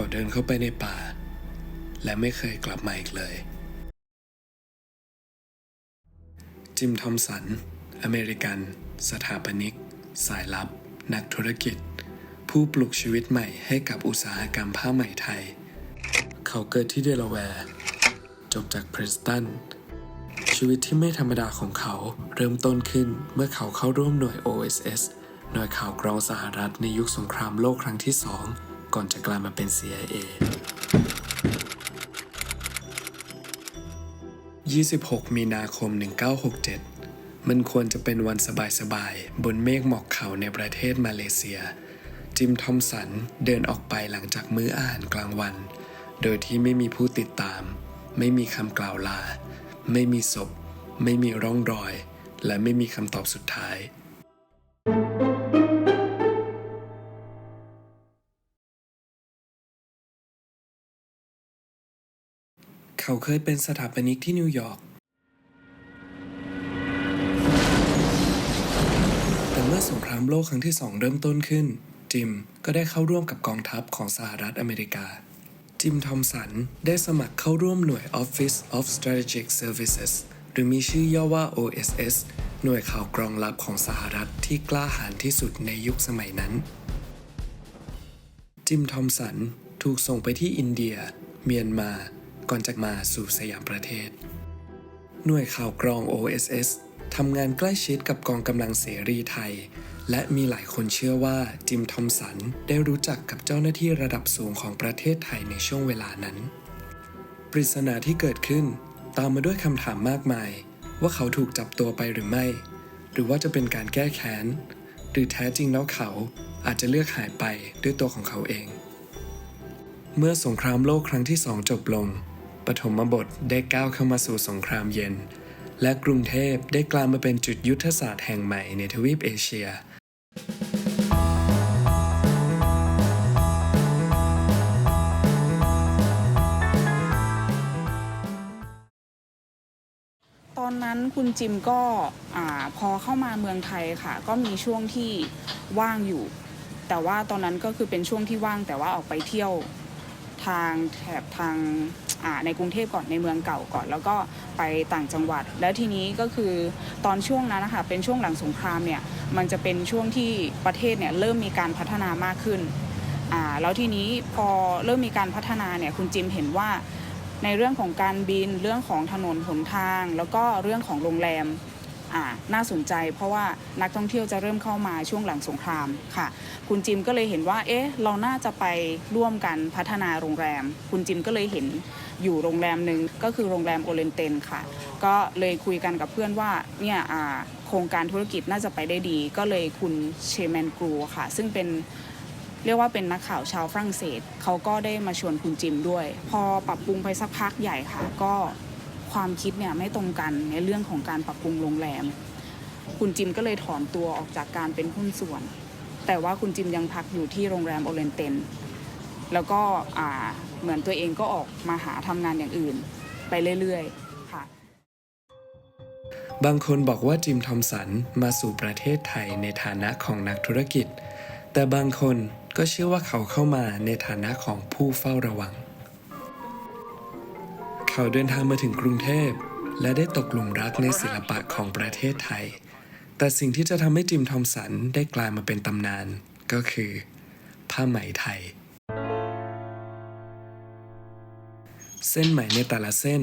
เขาเดินเข้าไปในป่า และไม่เคยกลับมาอีกเลย จิมทอมสัน อเมริกัน สถาปนิก สายลับ นักธุรกิจ ผู้ปลุกชีวิตใหม่ให้กับอุตสาหกรรมผ้าไหมไทย เขาเกิดที่เดลาแวร์ จบจากพริสตัน ชีวิตที่ไม่ธรรมดาของเขาเริ่มต้นขึ้นเมื่อเขาเข้าร่วมหน่วย OSS หน่วยข่าวกรองสหรัฐในยุคสงครามโลกครั้งที่สอง ก่อนจะกลายมาเป็น CIA 26 มีนาคม 1967 มันควรจะเป็นวันสบายๆ บนเมฆหมอกเขาในประเทศมาเลเซีย จิมทอมสันเดินออกไปหลังจากมื้ออาหารกลางวัน โดยที่ไม่มีผู้ติดตาม ไม่มีคำกล่าวลา ไม่มีศพ ไม่มีร่องรอย และไม่มีคำตอบสุดท้าย เขาเคยเป็นสถาปนิกที่นิวยอร์ก แต่เมื่อสงครามโลกครั้งที่สองเริ่มต้นขึ้น จิมก็ได้เข้าร่วมกับกองทัพของสหรัฐอเมริกา จิมทอมสันได้สมัครเข้าร่วมหน่วย Office of Strategic Services หรือมีชื่อย่อว่า OSS หน่วยข่าวกรองลับของสหรัฐที่กล้าหาญที่สุดในยุคสมัยนั้น จิมทอมสันถูกส่งไปที่อินเดีย เมียนมา ก่อนจะมาสู่สยามประเทศ หน่วยข่าวกรอง OSS ทำงานใกล้ชิดกับกองกำลังเสรีไทย และมีหลายคนเชื่อว่าจิมทอมสันได้รู้จักกับเจ้าหน้าที่ระดับสูงของประเทศไทยในช่วงเวลานั้น ปริศนาที่เกิดขึ้นตามมาด้วยคำถามมากมาย ว่าเขาถูกจับตัวไปหรือไม่ หรือว่าจะเป็นการแก้แค้น หรือแท้จริงแล้วเขาอาจจะเลือกหายไปด้วยตัวของเขาเอง เมื่อสงครามโลกครั้งที่สองจบลง ปฐมบทได้ก้าวเข้ามาสู่สงครามเย็น และกรุงเทพได้กลายมาเป็นจุดยุทธศาสตร์แห่งใหม่ในทวีปเอเชียตอนนั้นคุณจิมก็พอเข้ามาเมืองไทยค่ะ ก็มีช่วงที่ว่างอยู่ แต่ว่าตอนนั้นก็คือเป็นช่วงที่ว่างแต่ว่าออกไปเที่ยวทางแถบทาง ในกรุงเทพก่อนในเมืองเก่าก่อน แล้วก็ไปต่างจังหวัด แล้วทีนี้ก็คือตอนช่วงนั้นนะคะเป็นช่วงหลังสงครามเนี่ยมันจะเป็นช่วงที่ประเทศเนี่ยเริ่มมีการพัฒนามากขึ้นแล้วทีนี้พอเริ่มมีการพัฒนาเนี่ยคุณจิมเห็นว่าในเรื่องของการบินเรื่องของถนนหนทาง แล้วก็เรื่องของโรงแรมน่าสนใจ เพราะว่านักท่องเที่ยวจะเริ่มเข้ามาช่วงหลังสงครามค่ะ คุณจิมก็เลยเห็นว่า เอ๊ะ เราน่าจะไปร่วมกันพัฒนาโรงแรม คุณจิมก็เลยเห็น อยู่โรงแรมหนึ่งก็คือโรงแรมโอเรนเตนค่ะ ก็เลยคุยกันกับเพื่อนว่าเนี่ยโครงการธุรกิจน่าจะไปได้ดี ก็เลยคุณเชแมนกรูค่ะ ซึ่งเป็นเรียกว่าเป็นนักข่าวชาวฝรั่งเศสเขาก็ได้มาชวนคุณจิมด้วย พอปรับปรุงไปสักพักใหญ่ค่ะ ก็ความคิดเนี่ยไม่ตรงกันในเรื่องของการปรับปรุงโรงแรม คุณจิมก็เลยถอนตัวออกจากการเป็นหุ้นส่วน แต่ว่าคุณจิมยังพักอยู่ที่โรงแรมโอเรนเตนแล้วก็ เหมือนตัวเองก็ออกมาหาทำงานอย่างอื่น ไปเรื่อยๆค่ะ บางคนบอกว่าจิมทอมสันมาสู่ประเทศไทยในฐานะของนักธุรกิจ แต่บางคนก็เชื่อว่าเขาเข้ามาในฐานะของผู้เฝ้าระวัง เขาเดินทางมาถึงกรุงเทพ และได้ตกหลุมรักในศิลปะของประเทศไทย แต่สิ่งที่จะทำให้จิมทอมสันได้กลายมาเป็นตำนาน ก็คือ ผ้าไหมไทย เส้นไหมในแต่ละเส้น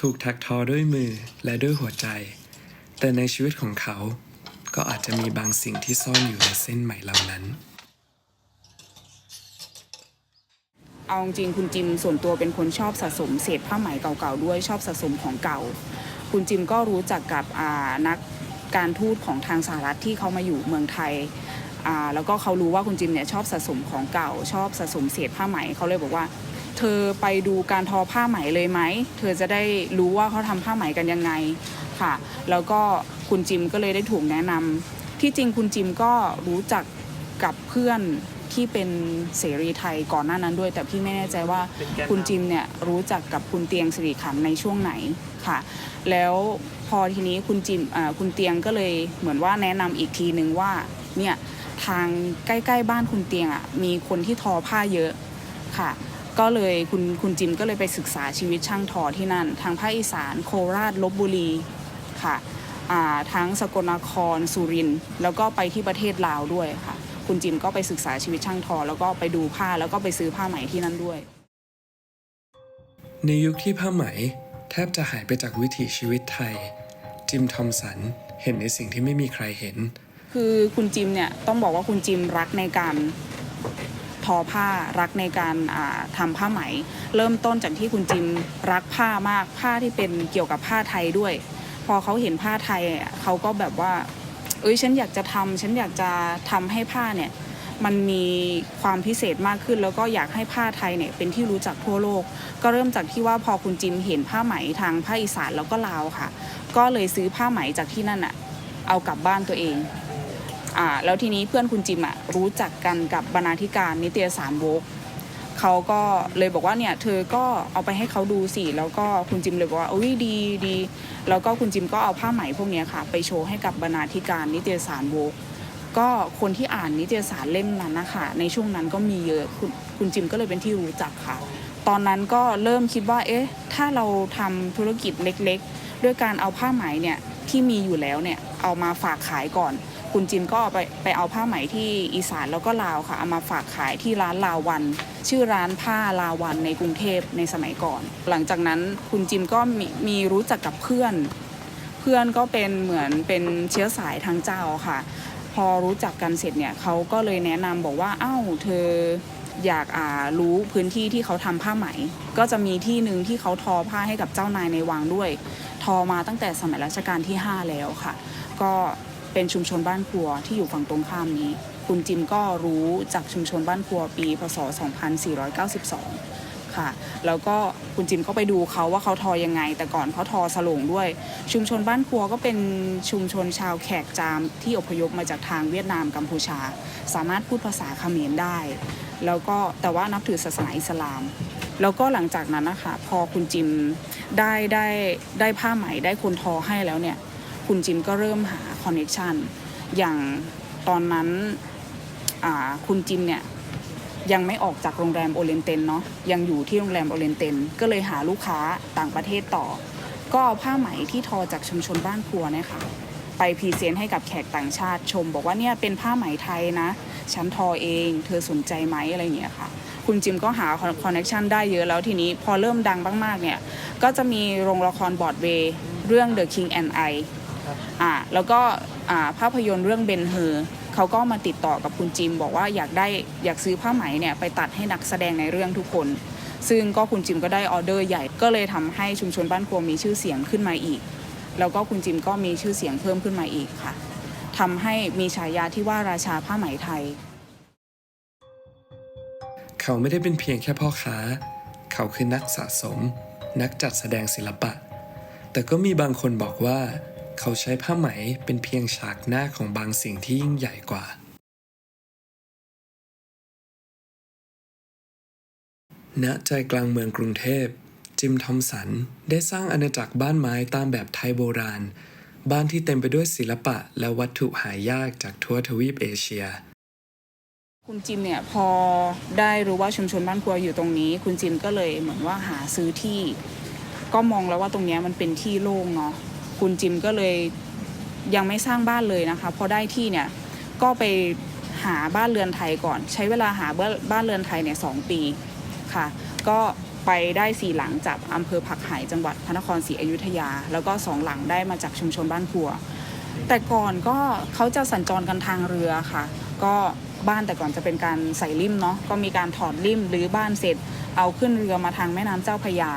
ถูกถักทอด้วยมือและด้วยหัวใจ แต่ในชีวิตของเขา ก็อาจจะมีบางสิ่งที่ซ่อนอยู่ในเส้นไหมเหล่านั้น เอาจริงคุณจิมส่วนตัวเป็นคนชอบสะสมเศษผ้าไหมเก่าๆด้วยชอบสะสมของเก่า คุณจิมก็รู้จักกับนักการทูตของทางสหรัฐที่เขามาอยู่เมืองไทยแล้วก็เขารู้ว่าคุณจิมเนี่ยชอบสะสมของเก่า ชอบสะสมเศษผ้าไหมเขาเลยบอกว่า เธอไปดูการทอผ้าไหมเลยไหม เธอจะได้รู้ว่าเขาทำผ้าไหมกันยังไงค่ะ แล้วก็คุณจิมก็เลยได้ถูกแนะนำที่จริงคุณจิมก็รู้จักกับเพื่อนที่เป็นเสรีไทยก่อนหน้านั้นด้วย แต่พี่ไม่แน่ใจว่าคุณจิมเนี่ยรู้จักกับคุณเตียงสิริขันธ์ในช่วงไหนค่ะ แล้วพอทีนี้คุณจิมอ่าคุณเตียงก็เลยเหมือนว่าแนะนำอีกทีนึงว่าเนี่ยทางใกล้ ๆ บ้านคุณเตียงอะมีคนที่ทอผ้าเยอะค่ะ ก็เลยคุณคุณจิมก็เลยไปศึกษาชีวิตช่างทอที่นั่น ทางภาคอีสานโคราชลบบุรีค่ะอ่าทั้งสกลนครสุรินทร์แล้วก็ไปที่ประเทศลาวด้วยค่ะ คุณจิมก็ไปศึกษาชีวิตช่างทอ แล้วก็ไปดูผ้าแล้วก็ไปซื้อผ้าไหมที่นั่นด้วย ในยุคที่ผ้าไหม แทบจะหายไปจากวิถีชีวิตไทย จิมทอมสันเห็นในสิ่งที่ไม่มีใครเห็น คือคุณจิมเนี่ยต้องบอกว่าคุณจิมรักในการ ทอผ้ารักในการอ่าทำผ้าไหม เริ่มต้นจากที่คุณจิมรักผ้ามากผ้าที่เป็นเกี่ยวกับผ้าไทยด้วย พอเขาเห็นผ้าไทยเขาก็แบบว่า เอ้ยฉันอยากจะทำฉันอยากจะทำให้ผ้าเนี่ยมันมีความพิเศษมากขึ้น แล้วก็อยากให้ผ้าไทยเนี่ยเป็นที่รู้จักทั่วโลก ก็เริ่มจากที่ว่าพอคุณจิมเห็นผ้าไหมทางภาคอีสานแล้วก็ลาวค่ะ ก็เลยซื้อผ้าไหมจากที่นั่นอะเอากลับบ้านตัวเอง อ่าแล้วทีนี้เพื่อนคุณจิมอะรู้จักกันกับบรรณาธิการนิตยสารโวกเขาก็เลยบอกว่าเนี่ยเธอก็เอาไปให้เขาดูสิแล้วก็คุณจิมเลยบอกว่าโอ้ยดีดีแล้วก็คุณจิมก็เอาผ้าไหมพวกนี้ค่ะ ไปโชว์ให้กับบรรณาธิการนิตยสารโวกก็คนที่อ่านนิตยสารเล่มนั้นนะคะในช่วงนั้นก็มีเยอะคุณคุณจิมก็เลยเป็นที่รู้จักค่ะ ตอนนั้นก็เริ่มคิดว่าเอ๊ะถ้าเราทำธุรกิจเล็กๆ ด้วยการเอาผ้าไหมเนี่ยที่มีอยู่แล้วเนี่ยเอามาฝากขายก่อน คุณจิมก็ไปไปเอาผ้าไหมที่อีสานแล้วก็ลาวค่ะเอามาฝากขายที่ร้านลาวัน ชื่อร้านผ้าลาวันในกรุงเทพในสมัยก่อน หลังจากนั้นคุณจิมก็มีมีรู้จักกับเพื่อน เพื่อนก็เป็นเหมือนเป็นเชื้อสายทางเจ้าค่ะ พอรู้จักกันเสร็จเนี่ยเขาก็เลยแนะนำบอกว่าอ้าวเธออยากอ่ารู้พื้นที่ที่เขาทำผ้าไหม ก็จะมีที่หนึ่งที่เขาทอผ้าให้กับเจ้านายในวังด้วย ทอมาตั้งแต่สมัยรัชกาลที่ 5 แล้วค่ะ ก็ เป็นชุมชนบ้านครัวที่อยู่ฝั่งตรงข้ามนี้ คุณจิมก็รู้จากชุมชนบ้านครัวปี พศ 2492 ค่ะ แล้วก็คุณจิมก็ไปดูเขาว่าเขาทอยังไง แต่ก่อนเขาทอสลงด้วย ชุมชนบ้านครัวก็เป็นชุมชนชาวแขกจามที่อพยพมาจากทางเวียดนามกัมพูชา สามารถพูดภาษาเขมรได้ แล้วก็แต่ว่านับถือศาสนาอิสลามแล้วก็หลังจากนั้นนะคะพอคุณจิมได้ได้ได้ผ้าไหมได้คนทอให้แล้วเนี่ย คุณจิมก็เริ่มหาคอนเน c t ชันอย่างตอนนั้นคุณจิมเนี่ยยังไม่ออกจากโรงแรมโอเรนเตนเนาะยังอยู่ที่โรงแรมโอเรนเตนก็เลยหาลูกค้าต่างประเทศต่อ ก็เอาผ้าไหมที่ทอจากชุมชนบ้านครัวนี่ยค่ะไปพรีเซนต์ให้กับแขกต่างชาติชม บอกว่าเนี่ยเป็นผ้าไหมไทยนะฉันทอเอง เธอสนใจไหมอะไรอย่างเงี้ยค่ะ คุณจิมก็หาคอนเน c t ชันได้เยอะแล้วทีนี้พอเริ่มดังมากๆเนี่ย ก็จะมีโรงละครบอร์ดเวย์เรื่อง The King and I อ่าแล้วก็อ่าภาพยนตร์เรื่องเบนเฮอร์เขาก็มาติดต่อกับคุณจิม บอกว่าอยากได้อยากซื้อผ้าไหมเนี่ยไปตัดให้นักแสดงในเรื่องทุกคน ซึ่งก็คุณจิมก็ได้ออเดอร์ใหญ่ก็เลยทำให้ชุมชนบ้านครัวมีชื่อเสียงขึ้นมาอีก แล้วก็คุณจิมก็มีชื่อเสียงเพิ่มขึ้นมาอีกค่ะทำให้มีฉายาที่ว่าราชาผ้าไหมไทย เขาไม่ได้เป็นเพียงแค่พ่อค้า เขาคือนักสะสม นักจัดแสดงศิลปะ แต่ก็มีบางคนบอกว่า เขาใช้ผ้าไหมเป็นเพียงฉากหน้าของบางสิ่งที่ยิ่งใหญ่กว่า ณ ใจกลางเมืองกรุงเทพ จิมทอมสันได้สร้างอาณาจักรบ้านไม้ตามแบบไทยโบราณ บ้านที่เต็มไปด้วยศิลปะและวัตถุหายากจากทั่วทวีปเอเชียคุณจิมเนี่ยพอได้รู้ว่าชุมชนบ้านครัวอยู่ตรงนี้ คุณจิมก็เลยเหมือนว่าหาซื้อที่ ก็มองแล้วว่าตรงเนี้ยมันเป็นที่โล่งเนาะ คุณจิมก็เลยยังไม่สร้างบ้านเลยนะคะ พอได้ที่เนี่ยก็ไปหาบ้านเรือนไทยก่อน ใช้เวลาหาบ้านเรือนไทยเนี่ยสองปีค่ะ ก็ไปได้สี่หลังจากอำเภอผักไห่จังหวัดพระนครศรีอยุธยา แล้วก็สองหลังได้มาจากชุมชนบ้านครัว แต่ก่อนก็เขาจะสัญจรกันทางเรือค่ะ ก็บ้านแต่ก่อนจะเป็นการใส่ริมเนาะก็มีการถอดริมหรือบ้านเสร็จ เอาขึ้นเรือมาทางแม่น้ำเจ้าพยา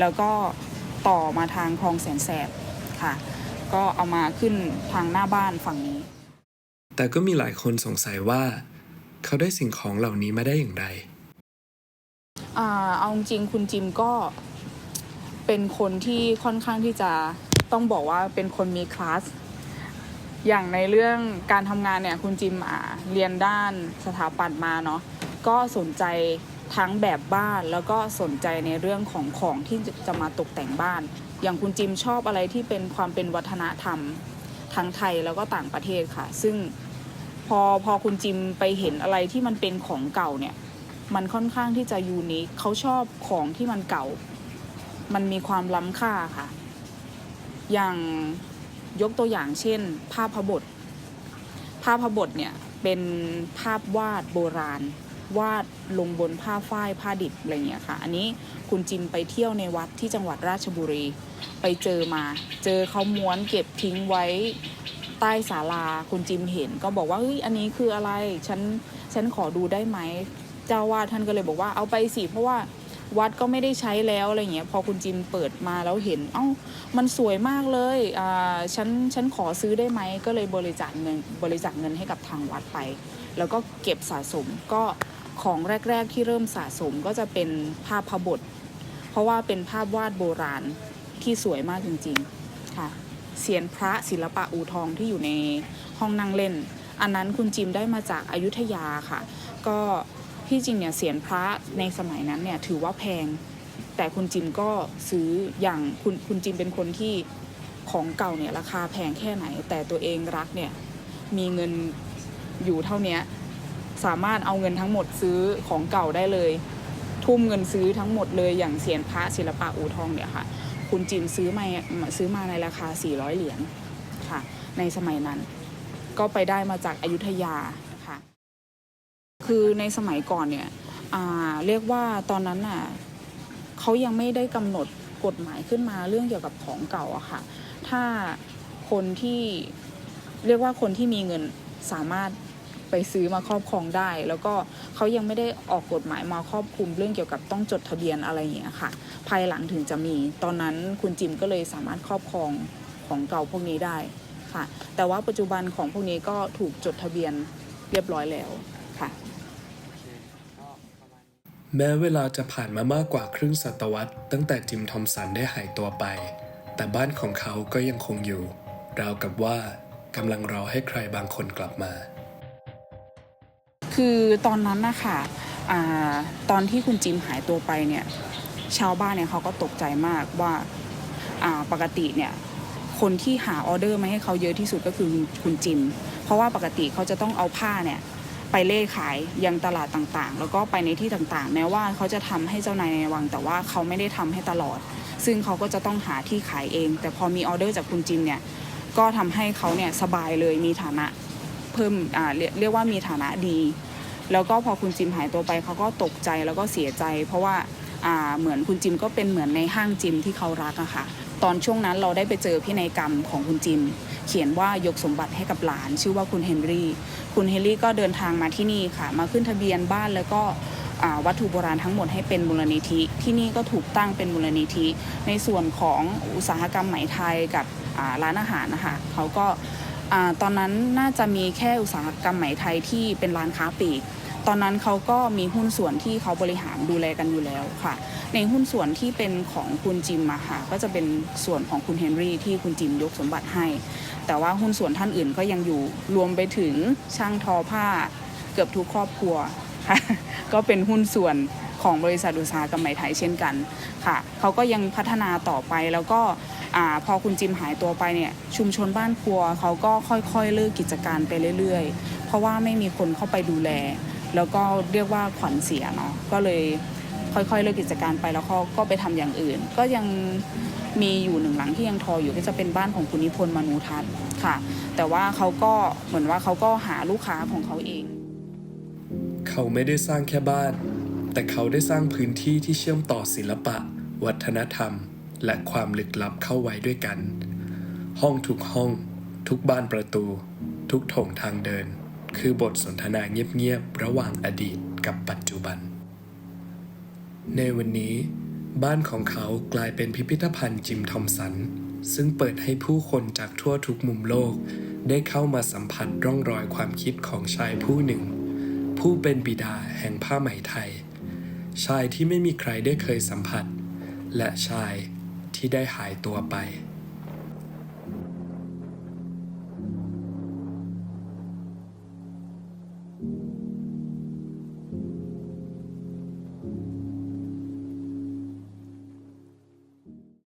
แล้วก็ต่อมาทางคลองแสนแสบ ค่ะ ก็เอามาขึ้นทางหน้าบ้านฝั่งนี้ แต่ก็มีหลายคนสงสัยว่า เขาได้สิ่งของเหล่านี้มาได้อย่างไรอ่าเอาจริงๆคุณจิมก็เป็นคนที่ค่อนข้างที่จะต้องบอกว่าเป็นคนมีคลาสอย่างในเรื่องการทำงานเนี่ยคุณจิมอ่าเรียนด้านสถาปัตย์มาเนาะก็สนใจทั้งแบบบ้านแล้วก็สนใจในเรื่องของของที่จะมาตกแต่งบ้าน อย่างคุณจิมชอบอะไรที่เป็นความเป็นวัฒนธรรมทั้งไทยแล้วก็ต่างประเทศค่ะ ซึ่งพอพอคุณจิมไปเห็นอะไรที่มันเป็นของเก่าเนี่ย มันค่อนข้างที่จะยูนิคเขาชอบของที่มันเก่า มันมีความล้ำค่าค่ะ อย่างยกตัวอย่างเช่น ภาพพบท ภาพพบทเนี่ยเป็นภาพวาดโบราณ วาดลงบนผ้าฝ้ายผ้าดิบอะไรเงี้ยค่ะ อันนี้คุณจิมไปเที่ยวในวัดที่จังหวัดราชบุรี ไปเจอมา เจอเขาม้วนเก็บทิ้งไว้ใต้ศาลาคุณจิมเห็น ก็บอกว่าเฮ้ยอันนี้คืออะไรฉันฉันขอดูได้ไหมเจ้าวาดท่านก็เลยบอกว่าเอาไปสิเพราะว่าวัดก็ไม่ได้ใช้แล้วอะไรเงี้ยพอคุณจิมเปิดมาแล้วเห็น เอ้ามันสวยมากเลยอ่าฉันฉันขอซื้อได้ไหมก็เลยบริจาคเงินบริจาคเงินให้กับทางวัดไป แล้วก็เก็บสะสมก็ ของแรก ๆ ที่เริ่มสะสมก็จะเป็นภาพพบท เพราะว่าเป็นภาพวาดโบราณที่สวยมากจริงๆค่ะเสียนพระศิลปะอูทองที่อยู่ในห้องนั่งเล่น อันนั้นคุณจิมได้มาจากอายุทยาค่ะ ก็ที่จริงเนี่ยเสียนพระในสมัยนั้นเนี่ยถือว่าแพง แต่คุณจิมก็ซื้ออย่างคุณคุณจิมเป็นคนที่ของเก่าเนี่ยราคาแพงแค่ไหน แต่ตัวเองรักเนี่ยมีเงินอยู่เท่านี้ สามารถเอาเงินทั้งหมดซื้อของเก่าได้เลย ทุ่มเงินซื้อทั้งหมดเลยอย่างเสียนพระศิลปะอู่ทองเนี่ยค่ะ คุณจิมซื้อมาซื้อมาในราคา 400 เหรียญค่ะ ในสมัยนั้น ก็ไปได้มาจากอายุทยาค่ะ คือในสมัยก่อนเนี่ยเรียกว่าตอนนั้นน่ะเขายังไม่ได้กำหนดกฎหมายขึ้นมาเรื่องเกี่ยวกับของเก่าอะค่ะ ถ้าคนที่เรียกว่าคนที่มีเงินสามารถ ไปซื้อมาครอบครองได้ แล้วก็เขายังไม่ได้ออกกฎหมายมาครอบคลุมเรื่องเกี่ยวกับต้องจดทะเบียนอะไรอย่างเงี้ยค่ะ ภายหลังถึงจะมี ตอนนั้นคุณจิมก็เลยสามารถครอบครองของเก่าพวกนี้ได้ค่ะ แต่ว่าปัจจุบันของพวกนี้ก็ถูกจดทะเบียนเรียบร้อยแล้วค่ะแม้เวลาจะผ่านมามากกว่าครึ่งศตวรรษ ตั้งแต่จิมทอมสันได้หายตัวไป แต่บ้านของเขาก็ยังคงอยู่ ราวกับว่ากำลังรอให้ใครบางคนกลับมา คือตอนนั้นนะคะอ่าตอนที่คุณจิมหายตัวไปเนี่ยชาวบ้านเนี่ยเขาก็ตกใจมากว่าอ่าปกติเนี่ยคนที่หาออเดอร์มาให้เขาเยอะที่สุดก็คือคุณจิม เพราะว่าปกติเขาจะต้องเอาผ้าเนี่ยไปเล่ขายยังตลาดต่างๆ แล้วก็ไปในที่ต่างๆ แม้ว่าเขาจะทำให้เจ้านายในวัง แต่ว่าเขาไม่ได้ทำให้ตลอด ซึ่งเขาก็จะต้องหาที่ขายเอง แต่พอมีออเดอร์จากคุณจิมเนี่ยก็ทำให้เขาเนี่ยสบายเลยมีฐานะเพิ่มเรียกว่ามีฐานะดี แล้วก็พอคุณจิมหายตัวไปเขาก็ตกใจแล้วก็เสียใจ เพราะว่าอ่าเหมือนคุณจิมก็เป็นเหมือนในห้างจิมที่เขารักอะค่ะ ตอนช่วงนั้นเราได้ไปเจอพินัยกรรมของคุณจิม เขียนว่ายกสมบัติให้กับหลาน ชื่อว่าคุณเฮนรี่ คุณเฮนรี่ก็เดินทางมาที่นี่ค่ะ มาขึ้นทะเบียนบ้านแล้วก็วัตถุโบราณทั้งหมดให้เป็นมูลนิธิ ที่นี่ก็ถูกตั้งเป็นมูลนิธิ ในส่วนของอุตสาหกรรมไหมไทยกับร้านอาหารนะคะเขาก็ ตอนนั้นน่าจะมีแค่อุตสาหกรรมไหมไทยที่เป็นร้านค้าปลีกตอนนั้นเขาก็มีหุ้นส่วนที่เขาบริหารดูแลกันอยู่แล้วค่ะ ในหุ้นส่วนที่เป็นของคุณจิมอะค่ะก็จะเป็นส่วนของคุณเฮนรี่ที่คุณจิมยกสมบัติให้ แต่ว่าหุ้นส่วนท่านอื่นก็ยังอยู่รวมไปถึงช่างทอผ้าเกือบทุกครอบครัวค่ะก็เป็นหุ้นส่วนของบริษัทอุตสาหกรรมไหมไทยเช่นกันค่ะเขาก็ยังพัฒนาต่อไปแล้วก็ อพอคุณจิมหายตัวไปเนี่ยชุมชนบ้านครัวเขาก็ค่อยๆเลิกกิจการไปเรื่อยๆ เพราะว่าไม่มีคนเข้าไปดูแล แล้วก็เรียกว่าขวัญเสียเนาะก็เลยค่อยๆเลิกกิจการไปแล้วเขาก็ไปทำอย่างอื่น ก็ยังมีอยู่หนึ่งหลังที่ยังทออยู่ก็จะเป็นบ้านของคุณนิพนธ์มนูทัศน์ค่ะ แต่ว่าเขาก็เหมือนว่าเขาก็หาลูกค้าของเขาเอง เขาไม่ได้สร้างแค่บ้าน แต่เขาได้สร้างพื้นที่ที่เชื่อมต่อศิลปะ วัฒนธรรม และความลึกลับเข้าไว้ด้วยกัน ห้องทุกห้อง ทุกบ้านประตู ทุกโถงทางเดิน คือบทสนทนาเงียบๆ ระหว่างอดีตกับปัจจุบัน ในวันนี้ บ้านของเขากลายเป็นพิพิธภัณฑ์จิมทอมสัน ซึ่งเปิดให้ผู้คนจากทั่วทุกมุมโลก ได้เข้ามาสัมผัสร่องรอยความคิดของชายผู้หนึ่ง ผู้เป็นบิดาแห่งผ้าไหมไทย ชายที่ไม่มีใครได้เคยสัมผัส และชาย ที่ได้หายตัวไป